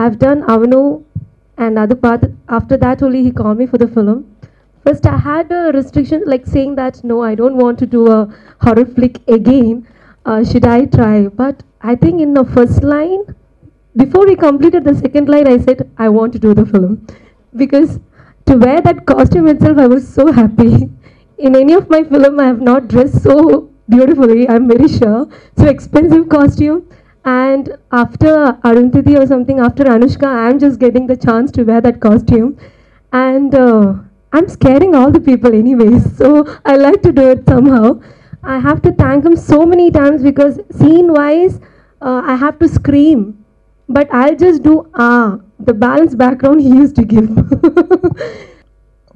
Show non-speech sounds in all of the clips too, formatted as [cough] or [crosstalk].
I've done Avanu and other part. After that, only he called me for the film. First, I had a restriction like saying that no, I don't want to do a horror flick again. Uh, should I try? But I think in the first line, before we completed the second line, I said I want to do the film because to wear that costume itself, I was so happy. In any of my film, I have not dressed so beautifully. I'm very sure. So expensive costume. And after Arundhati or something, after Anushka, I'm just getting the chance to wear that costume. And uh, I'm scaring all the people anyways. [laughs] So I like to do it somehow. I have to thank him so many times because scene wise, uh, I have to scream. But I'll just do ah, the balance background he used to give. [laughs]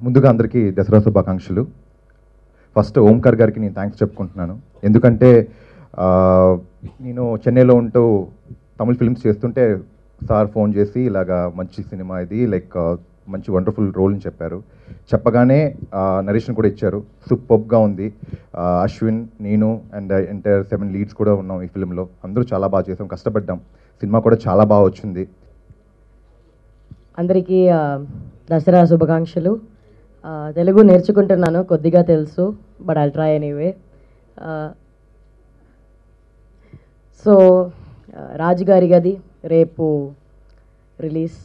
ముందుగా అందరికీ దసరా శుభాకాంక్షలు. First Omkar గారికి నేను thanks చెప్పుకుంటున్నాను. ఎందుకంటే నేను చెన్నైలో ఉంటూ తమిళ ఫిల్మ్స్ చేస్తుంటే సార్ ఫోన్ చేసి ఇలాగా మంచి సినిమా ఇది లైక్ మంచి వండర్ఫుల్ రోల్ అని చెప్పారు. చెప్పగానే నరేషన్ కూడా ఇచ్చారు. సూపర్గా ఉంది. అశ్విన్ నేను అండ్ ఎంటైర్ సెవెన్ లీడ్స్ కూడా ఉన్నాం ఈ ఫిల్మ్లో. అందరూ చాలా బాగా చేసాం. కష్టపడ్డాం. సినిమా కూడా చాలా బాగా వచ్చింది. అందరికీ దసరా శుభాకాంక్షలు. తెలుగు నేర్చుకుంటున్నాను కొద్దిగా తెలుసు but I try anyway so రాజుగారి గది రేపు రిలీజ్.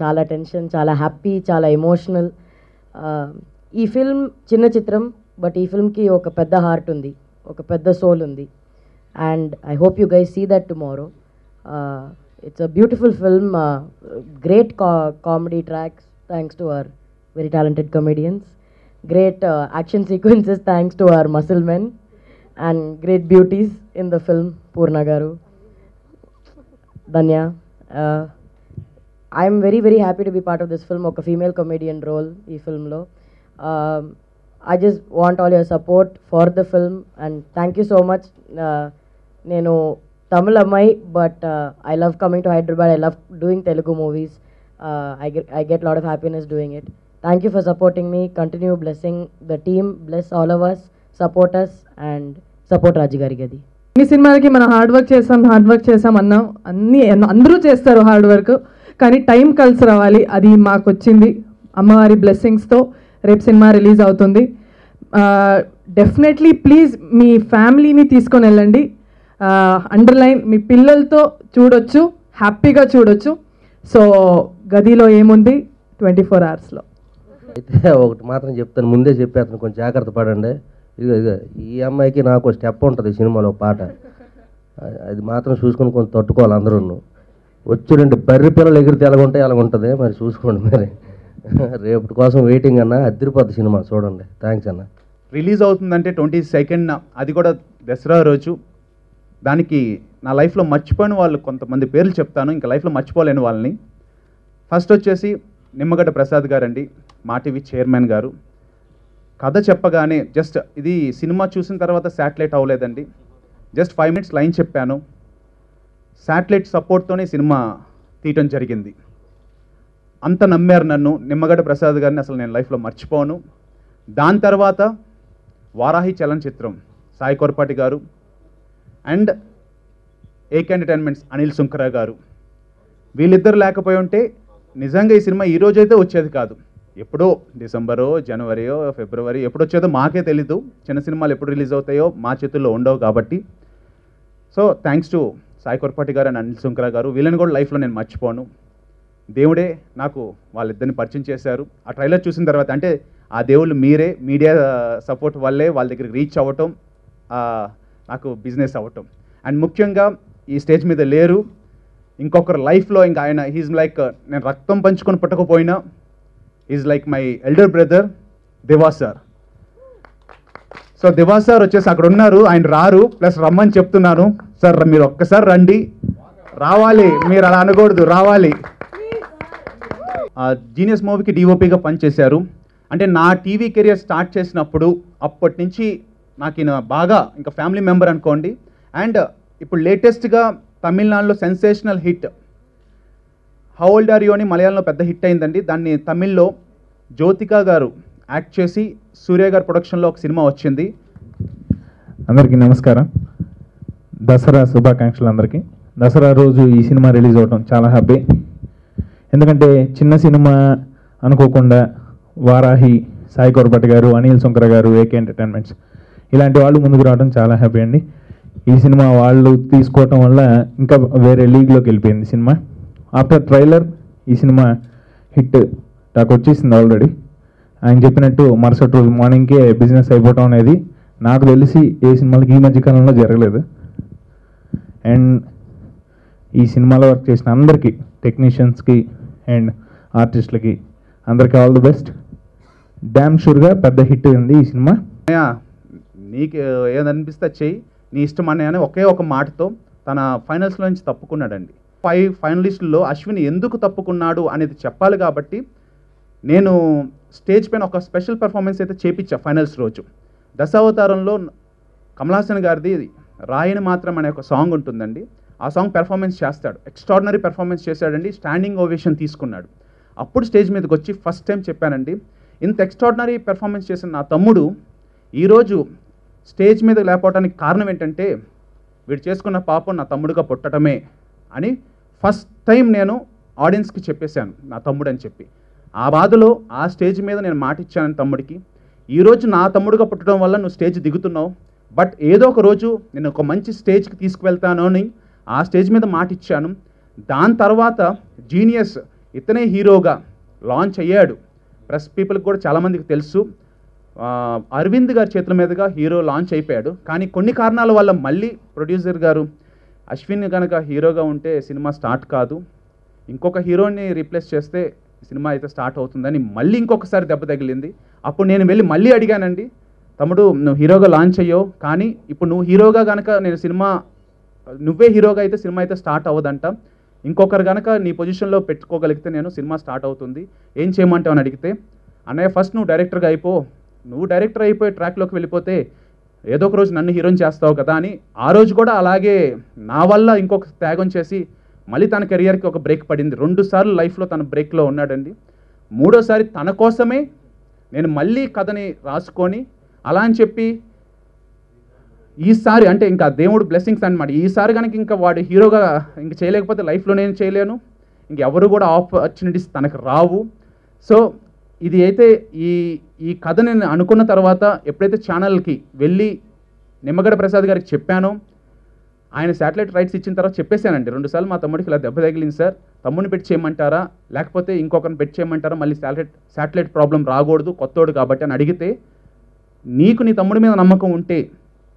చాలా టెన్షన్ చాలా హ్యాపీ చాలా ఎమోషనల్. ఈ ఫిల్మ్ చిన్న చిత్రం బట్ ఈ ఫిల్మ్కి ఒక పెద్ద హార్ట్ ఉంది ఒక పెద్ద సోల్ ఉంది. And I hope you guys see that tomorrow it's a beautiful film, uh, great co comedy tracks thanks to our very talented comedians, great uh, action [laughs] sequences thanks to our muscle men, and great beauties in the film, Purnagaru, Danya. Uh, I'm very, very happy to be part of this film, a female comedian role, ee film lo. Um, I just want all your support for the film and thank you so much. Uh, Tamil అమ్మాయి but I love coming to Hyderabad I love doing Telugu movies I get I get lot of happiness doing it thank you for supporting me continue blessing the team bless all ours supporters support and support Raju గారి గది మీ సినిమాలకి మనం hard work చేసాం hard work చేసాం అన్నాం. అన్ని అందరూ చేస్తారు హార్డ్ వర్క్ కానీ టైం కలిసి రావాలి. అది మాకు వచ్చింది అమ్మవారి బ్లెస్సింగ్స్తో రేపు సినిమా రిలీజ్ అవుతుంది. Uh, డెఫినెట్లీ ప్లీజ్ మీ ఫ్యామిలీని తీసుకొని వెళ్ళండి. అండర్లైన్ మీ పిల్లలతో చూడొచ్చు హ్యాపీగా చూడొచ్చు. సో గదిలో ఏముంది? ట్వంటీ ఫోర్ అవర్స్లో అయితే ఒకటి మాత్రం చెప్తాను ముందే చెప్పేస్తాను కొంచెం జాగ్రత్త పడండి. ఇదిగో ఇదిగో ఈ అమ్మాయికి నాకు స్టెప్ ఉంటుంది సినిమాలో పాట. అది- మాత్రం చూసుకొని కొంచెం తట్టుకోవాలి అందరూ వచ్చి రెండు బర్రె పిల్లలు ఎగిరితే ఎలా ఉంటాయి అలా ఉంటుంది మరి చూసుకోండి మరి. రేపటి కోసం వెయిటింగ్ అన్న అద్దరిపోద్ది సినిమా చూడండి. థ్యాంక్స్ అన్న. రిలీజ్ అవుతుందంటే ట్వంటీ సెకండ్ అది కూడా దసరా రోజు. దానికి నా లైఫ్లో మర్చిపోయిన వాళ్ళు కొంతమంది పేర్లు చెప్తాను ఇంకా లైఫ్లో మర్చిపోలేని వాళ్ళని. ఫస్ట్ వచ్చేసి నిమ్మగడ్డ ప్రసాద్ గారండి మా టీవీ చైర్మన్ గారు. కథ చెప్పగానే జస్ట్ ఇది సినిమా చూసిన తర్వాత శాటిలైట్ అవ్వలేదండి. జస్ట్ ఫైవ్ మినిట్స్ లైన్ చెప్పాను. శాటిలైట్ సపోర్ట్తోనే సినిమా తీయటం జరిగింది. అంత నమ్మారు నన్ను నిమ్మగడ్డ ప్రసాద్ గారిని అసలు నేను లైఫ్లో మర్చిపోను. దాని తర్వాత వారాహి చలనచిత్రం సాయి కొరపాటి గారు అండ్ ఏక్ ఎంటర్టైన్మెంట్స్ అనిల్ సుంకర గారు. వీళ్ళిద్దరు లేకపోయి ఉంటే నిజంగా ఈ సినిమా ఈ రోజైతే వచ్చేది కాదు. ఎప్పుడో డిసెంబరో జనవరియో ఫిబ్రవరి ఎప్పుడు వచ్చేదో మాకే తెలీదు. చిన్న సినిమాలు ఎప్పుడు రిలీజ్ అవుతాయో మా చేతుల్లో ఉండవు కాబట్టి. So thanks to Sai Korapati garu and Anil Sunkara గారు. వీళ్ళని కూడా లైఫ్లో నేను మర్చిపోను. దేవుడే నాకు వాళ్ళిద్దరిని పరిచయం చేశారు. ఆ ట్రైలర్ చూసిన తర్వాత అంటే ఆ దేవుళ్ళు మీరే మీడియా సపోర్ట్ వల్లే వాళ్ళ దగ్గరికి రీచ్ అవ్వటం నాకు బిజినెస్ అవ్వటం. అండ్ ముఖ్యంగా ఈ స్టేజ్ మీద లేరు. ఇంకొకరు లైఫ్లో ఇంకా ఆయన హీజ్ లైక్ నేను రక్తం పంచుకొని పుట్టకపోయినా is like my elder brother Diva sir so Diva sir వచ్చేసి అక్కడ ఉన్నారు. ఆయన రారు. ప్లస్ రమ్మని చెప్తున్నాను. సార్ మీరు ఒక్కసారి రండి. రావాలి. మీరు అలా అనకూడదు. రావాలి. జీనియస్ మూవీకి డిఓపిగా పనిచేశారు. అంటే నా టీవీ కెరియర్ స్టార్ట్ చేసినప్పుడు అప్పటి నుంచి నాకు ఈయన బాగా ఇంకా ఫ్యామిలీ మెంబర్ అనుకోండి. అండ్ ఇప్పుడు లేటెస్ట్గా తమిళనాడులో sensational hit. How old are you అని మలయాళంలో పెద్ద హిట్ అయిందండి. దాన్ని తమిళ్ళో జ్యోతిక గారు యాక్ట్ చేసి సూర్య గారు ప్రొడక్షన్లో ఒక సినిమా వచ్చింది. అందరికీ నమస్కారం. దసరా శుభాకాంక్షలు అందరికీ. దసరా రోజు ఈ సినిమా రిలీజ్ అవడం చాలా హ్యాపీ. ఎందుకంటే చిన్న సినిమా అనుకోకుండా వారాహి సాయి కొరపటి గారు అనిల్ శంకర గారు ఏకే ఎంటర్టైన్మెంట్స్ ఇలాంటి వాళ్ళు ముందుకు రావడం చాలా హ్యాపీ అండి. ఈ సినిమా వాళ్ళు తీసుకోవటం వల్ల ఇంకా వేరే లీగ్లోకి వెళ్ళిపోయింది సినిమా. ఆఫ్టర్ ట్రైలర్ ఈ సినిమా హిట్ నాకు వచ్చేసింది ఆల్రెడీ ఆయన చెప్పినట్టు మరుసటి రోజు మార్నింగ్కే బిజినెస్ అయిపోవటం అనేది నాకు తెలిసి ఏ సినిమాలకి ఈ మధ్య కాలంలో జరగలేదు. అండ్ ఈ సినిమాలో వర్క్ చేసిన అందరికీ టెక్నీషియన్స్కి అండ్ ఆర్టిస్టులకి అందరికీ ఆల్ ది బెస్ట్. డ్యామ్ షూర్గా పెద్ద హిట్ ఉంది ఈ సినిమా. నీకు ఏదనిపిస్తే చెయ్యి. నీ ఇష్టం అనే అని ఒకే ఒక మాటతో తన ఫైనల్స్లో నుంచి తప్పుకున్నాడండి. ఫైవ్ ఫైనలిస్టుల్లో అశ్విన్ ఎందుకు తప్పుకున్నాడు అనేది చెప్పాలి కాబట్టి నేను స్టేజ్ పైన ఒక స్పెషల్ పెర్ఫార్మెన్స్ అయితే చేపించా ఫైనల్స్ రోజు. దశావతారంలో కమలాసన్ గారిది రాయని మాత్రం అనే ఒక సాంగ్ ఉంటుందండి. ఆ సాంగ్ పెర్ఫార్మెన్స్ చేస్తాడు. ఎక్స్ట్రాడినరీ పెర్ఫార్మెన్స్ చేశాడండి. స్టాండింగ్ ఓవేషన్ తీసుకున్నాడు. అప్పుడు స్టేజ్ మీదకి వచ్చి ఫస్ట్ టైం చెప్పానండి. ఇంత ఎక్స్ట్రాడినరీ పెర్ఫార్మెన్స్ చేసిన నా తమ్ముడు ఈరోజు స్టేజ్ మీద లేకపోవడానికి కారణం ఏంటంటే వీడు చేసుకున్న పాపం నా తమ్ముడుగా పుట్టడమే అని ఫస్ట్ టైం నేను ఆడియన్స్కి చెప్పేశాను నా తమ్ముడు అని చెప్పి. ఆ బాధలో ఆ స్టేజ్ మీద నేను మాట ఇచ్చాను తమ్ముడికి ఈరోజు నా తమ్ముడుగా పుట్టడం వల్ల నువ్వు స్టేజ్ దిగుతున్నావు బట్ ఏదో ఒక రోజు నేను ఒక మంచి స్టేజ్కి తీసుకువెళ్తాను అని ఆ స్టేజ్ మీద మాట ఇచ్చాను దాని తర్వాత జీనియస్ ఇతనే హీరోగా లాంచ్ అయ్యాడు. ప్రెస్ పీపుల్కి కూడా చాలామందికి తెలుసు. అరవింద్ గారి చేతుల మీదుగా హీరో లాంచ్ అయిపోయాడు. కానీ కొన్ని కారణాల వల్ల మళ్ళీ ప్రొడ్యూసర్ గారు అశ్విన్ కనుక హీరోగా ఉంటే సినిమా స్టార్ట్ కాదు. ఇంకొక హీరోని రీప్లేస్ చేస్తే సినిమా అయితే స్టార్ట్ అవుతుందని మళ్ళీ ఇంకొకసారి దెబ్బ తగిలింది. అప్పుడు నేను వెళ్ళి మళ్ళీ అడిగానండి తమ్ముడు నువ్వు హీరోగా లాంచ్ అయ్యావు కానీ ఇప్పుడు నువ్వు హీరోగా కనుక నేను సినిమా నువ్వే హీరోగా అయితే సినిమా అయితే స్టార్ట్ అవ్వదంట. ఇంకొకరు కనుక నీ పొజిషన్లో పెట్టుకోగలిగితే నేను సినిమా స్టార్ట్ అవుతుంది. ఏం చేయమంటావు? అని అడిగితే అన్నయ్య ఫస్ట్ నువ్వు డైరెక్టర్గా అయిపో నువ్వు డైరెక్టర్ అయిపోయి ట్రాక్లోకి వెళ్ళిపోతే ఏదో ఒక రోజు నన్ను హీరోయిన్ చేస్తావు కదా అని ఆ రోజు కూడా అలాగే నా వల్ల ఇంకొక త్యాగం చేసి మళ్ళీ తన కెరియర్కి ఒక బ్రేక్ పడింది. రెండు సార్లు లైఫ్లో తన బ్రేక్లో ఉన్నాడండి. మూడోసారి తన కోసమే నేను మళ్ళీ కథని రాసుకొని అలా అని చెప్పి ఈసారి అంటే ఇంకా దేవుడు బ్లెస్సింగ్స్ అనమాట ఈసారి కనుక ఇంకా వాడు హీరోగా ఇంక చేయలేకపోతే లైఫ్లో నేను చేయలేను. ఇంకెవరు కూడా ఆపర్చునిటీస్ తనకు రావు. సో ఇది అయితే ఈ ఈ కథ నేను అనుకున్న తర్వాత ఎప్పుడైతే ఛానల్కి వెళ్ళి నిమ్మగడ ప్రసాద్ గారికి చెప్పానో ఆయన శాటిలైట్ రైట్స్ ఇచ్చిన తర్వాత చెప్పేశానండి. రెండుసార్లు మా తమ్ముడికి ఇలా దెబ్బ తగిలింది సార్. తమ్ముడిని పెట్టి చేయమంటారా? లేకపోతే ఇంకొకరిని పెట్టి చేయమంటారా? మళ్ళీ శాటిలైట్ శాటిలైట్ ప్రాబ్లం రాకూడదు కొత్తోడు కాబట్టి అని అడిగితే నీకు నీ తమ్ముడి మీద నమ్మకం ఉంటే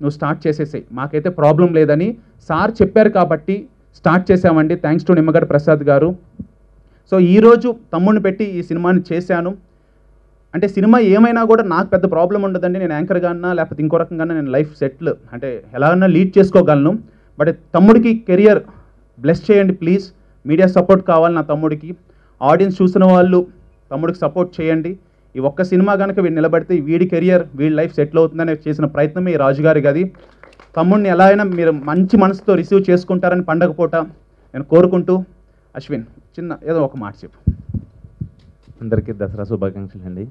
నువ్వు స్టార్ట్ చేసేసాయి. మాకైతే ప్రాబ్లం లేదని సార్ చెప్పారు కాబట్టి స్టార్ట్ చేసామండి థ్యాంక్స్ టు నిమ్మగడ్డ ప్రసాద్ గారు. సో ఈరోజు తమ్ముడిని పెట్టి ఈ సినిమాని చేశాను. అంటే సినిమా ఏమైనా కూడా నాకు పెద్ద ప్రాబ్లం ఉండదండి. నేను యాంకర్గా అన్నా లేకపోతే ఇంకో రకంగా నేను లైఫ్ సెటిల్. అంటే ఎలాగన్నా లీడ్ చేసుకోగలను. బట్ తమ్ముడికి కెరియర్ బ్లెస్ చేయండి ప్లీజ్. మీడియా సపోర్ట్ కావాలి నా తమ్ముడికి. ఆడియన్స్ చూసిన వాళ్ళు తమ్ముడికి సపోర్ట్ చేయండి. ఈ ఒక్క సినిమా కనుక వీడు నిలబడితే వీడి కెరియర్ వీడి లైఫ్ సెటిల్ అవుతుందని చేసిన ప్రయత్నం ఈ రాజుగారి గది. తమ్ముడిని ఎలా అయినా మీరు మంచి మనసుతో రిసీవ్ చేసుకుంటారని పండగ పూట నేను కోరుకుంటూ అశ్విన్ చిన్న ఏదో ఒక మాట చెప్పు. అందరికీ దసరా శుభాకాంక్షలు అండి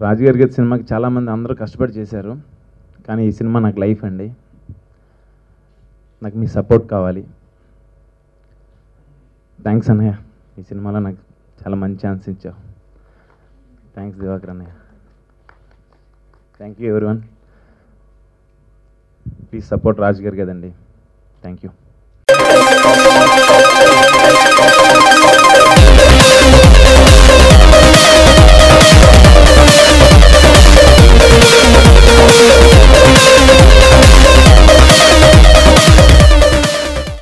రాజుగారి గారి సినిమాకి చాలామంది అందరూ కష్టపడి చేశారు. కానీ ఈ సినిమా నాకు లైఫ్ అండి. నాకు మీ సపోర్ట్ కావాలి. థ్యాంక్స్ అన్నయ్య. ఈ సినిమాలో నాకు చాలా మంచి ఛాన్స్ ఇచ్చావు. థ్యాంక్స్ దివాకర్ అన్నయ్య. Thank you everyone. Please support Raj garu కదండి. Thank you.